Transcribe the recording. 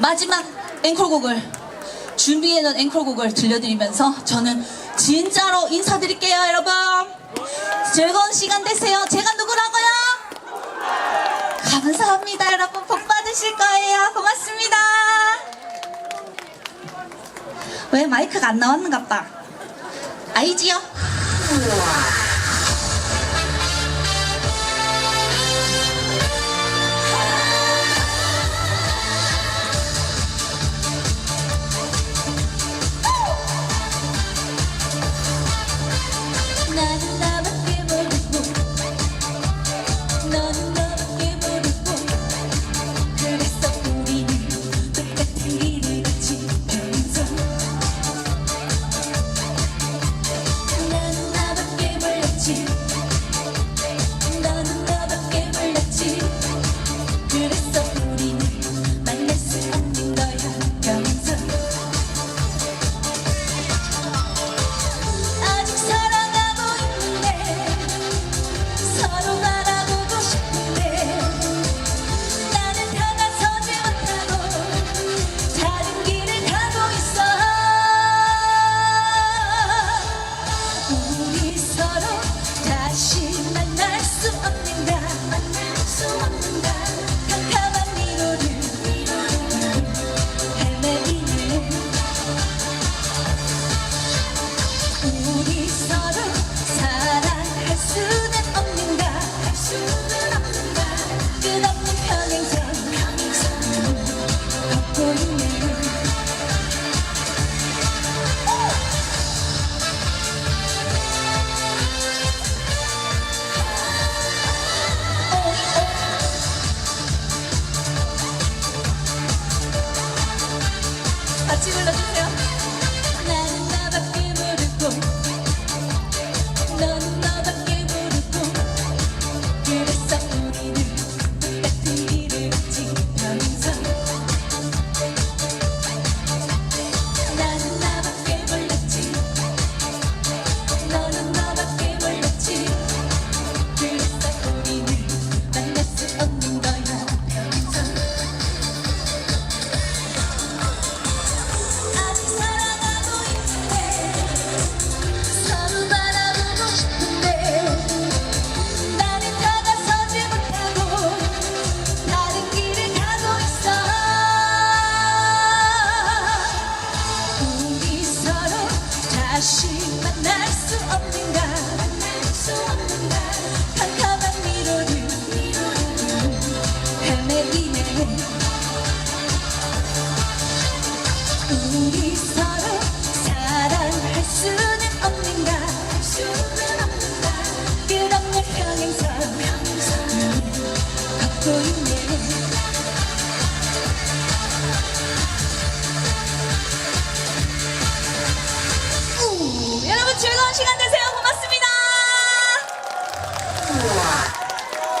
마지막 앵콜곡을 준비해놓은 앵콜곡을 들려드리면서 저는 진짜로 인사드릴게요 여러분. 즐거운 시간 되세요. 제가 누구라고요? 감사합니다. 여러분 복 받으실 거예요. 고맙습니다. 왜 마이크가 안 나왔는가 봐. 알지요? 같이 불러주세요. 하나, 우리 서로 사랑할 수는 없는가? 할 수는 없는가? 그런 내 평행선 걷고 있네.